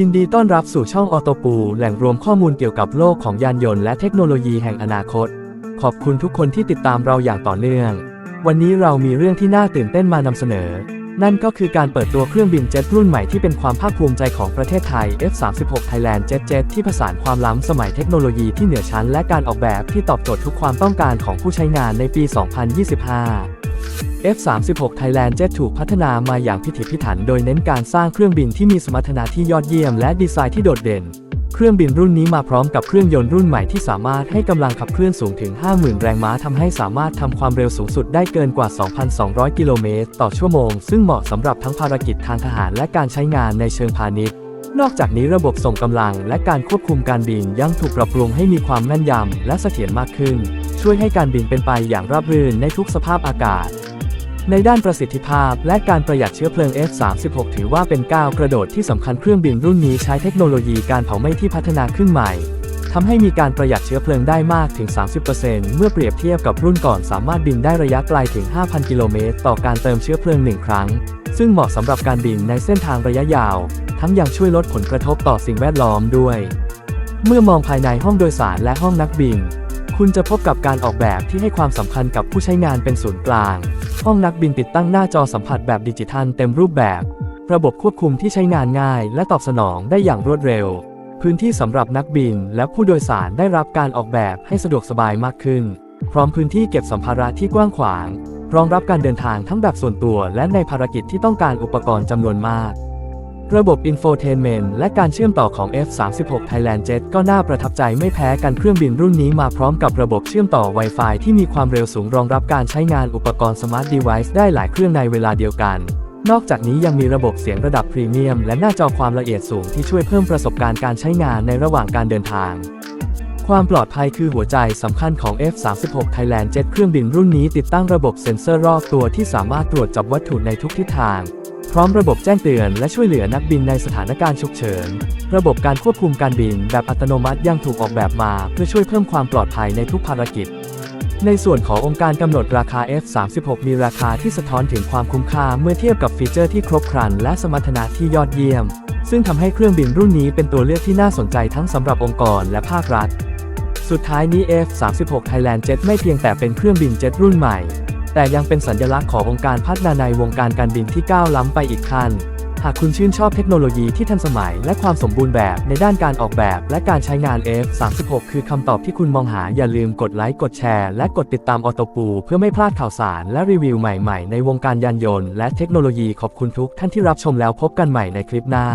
ยินดีต้อนรับสู่ช่องออโตปูแหล่งรวมข้อมูลเกี่ยวกับโลกของยานยนต์และเทคโนโลยีแห่งอนาคต ขอบคุณทุกคนที่ติดตามเราอย่างต่อเนื่อง วันนี้เรามีเรื่องที่น่าตื่นเต้นมานำเสนอ นั่นก็คือการเปิดตัวเครื่องบินเจ็ตรุ่นใหม่ที่เป็นความภาคภูมิใจของประเทศไทย F36 Thailand Jet Jet ที่ผสานความล้ำสมัยเทคโนโลยีที่เหนือชั้นและการออกแบบที่ตอบโจทย์ทุกความต้องการของผู้ใช้งานในปี 2025 F36 Thailand Jet ถูกพัฒนามาอย่างพิถีพิถัน โดยเน้นการสร้างเครื่องบินที่มีสมรรถนะที่ยอดเยี่ยมและดีไซน์ที่โดดเด่น เครื่องบินรุ่นนี้มาพร้อมกับเครื่องยนต์รุ่นใหม่ที่สามารถให้กำลังขับเคลื่อนสูงถึง 50,000 แรงม้าทำให้สามารถทำความเร็วสูงสุดได้เกินกว่า 2,200 กิโลเมตรต่อชั่วโมง ซึ่งเหมาะสำหรับทั้งภารกิจทางทหารและการใช้งานในเชิงพาณิชย์นอกจากนี้ระบบส่งกำลังและการควบคุมการบินยังถูกปรับปรุงให้มีความแม่นยำและเสถียรมากขึ้น ช่วยให้การบินเป็นไปอย่างราบรื่นในทุกสภาพอากาศ ในด้านประสิทธิภาพและการประหยัดเชื้อเพลิง F36 ถือว่าเป็นก้าวกระโดดที่สำคัญเครื่องบินรุ่นนี้ใช้เทคโนโลยีการเผาไหม้ที่พัฒนาขึ้นใหม่ทำให้มีการประหยัดเชื้อเพลิงได้มากถึง 30%เมื่อเปรียบเทียบกับรุ่นก่อนสามารถบินได้ระยะไกลถึง 5,000 กิโลเมตรต่อการเติมเชื้อเพลิงหนึ่งครั้ง ซึ่งเหมาะสำหรับการบินในเส้นทางระยะยาว ทั้งยังช่วยลดผลกระทบต่อสิ่งแวดล้อมด้วย เมื่อมองภายในห้องโดยสารและห้องนักบิน คุณจะพบกับการออกแบบที่ให้ความสำคัญกับผู้ใช้งานเป็นศูนย์กลาง ห้องนักบินติดตั้งหน้าจอสัมผัสแบบดิจิทัลเต็มรูปแบบ ระบบควบคุมที่ใช้งานง่าย และตอบสนองได้อย่างรวดเร็ว พื้นที่สำหรับนักบินและผู้โดยสารได้รับการออกแบบให้สะดวกสบายมากขึ้น พร้อมพื้นที่เก็บสัมภาระที่กว้างขวาง รองรับการเดินทางทั้งแบบส่วนตัว และในภารกิจที่ต้องการอุปกรณ์จำนวนมาก ระบบ Infotainment และการเชื่อมต่อของ F36 Thailand Jet ก็น่าประทับใจไม่แพ้กันเครื่องบินรุ่นนี้มาพร้อมกับระบบเชื่อมต่อ Wi-Fi ที่มีความเร็วสูงรองรับการใช้งานอุปกรณ์ Smart Device ได้หลายเครื่องในเวลาเดียวกัน นอกจากนี้ยังมีระบบเสียงระดับพรีเมียมและหน้าจอความละเอียดสูงที่ช่วยเพิ่มประสบการณ์การใช้งานในระหว่างการเดินทาง ความปลอดภัยคือหัวใจสำคัญของ F36 Thailand Jet เครื่องบินรุ่นนี้ติดตั้งระบบเซ็นเซอร์รอบตัวที่สามารถตรวจจับวัตถุในทุกทิศทาง ร้อมระบบแจ้งเตือนและช่วยเหลือนักบินในสถานการณ์ฉุกเฉิน ระบบการควบคุมการบินแบบอัตโนมัติยังถูกออกแบบมาเพื่อช่วยเพิ่มความปลอดภัยในทุกภารกิจ ในส่วนขององค์การกำหนดราคา F36 มีราคาที่สะท้อนถึงความคุ้มค่าเมื่อเทียบกับฟีเจอร์ที่ครบครัน และสมรรถนะที่ยอดเยี่ยม ซึ่งทำให้เครื่องบินรุ่นนี้เป็นตัวเลือกที่น่าสนใจทั้งสำหรับองค์กรและภาครัฐ สุดท้ายนี้ F36 Thailand Jet ไม่เพียงแต่เป็นเครื่องบินเจ็ตรุ่นใหม่ แต่ยังเป็นสัญลักษณ์ขององค์การพัฒนาในวงการการบินที่ก้าวล้ำไปอีกขั้น หากคุณชื่นชอบเทคโนโลยีที่ทันสมัยและความสมบูรณ์แบบในด้านการออกแบบและการใช้งาน F36 คือคำตอบที่คุณมองหาอย่าลืมกดไลค์กดแชร์และกดติดตามออโตปูเพื่อไม่พลาดข่าวสารและรีวิวใหม่ๆ ในวงการยานยนต์และเทคโนโลยีขอบคุณทุกท่านที่รับชมแล้วพบกันใหม่ในคลิปหน้า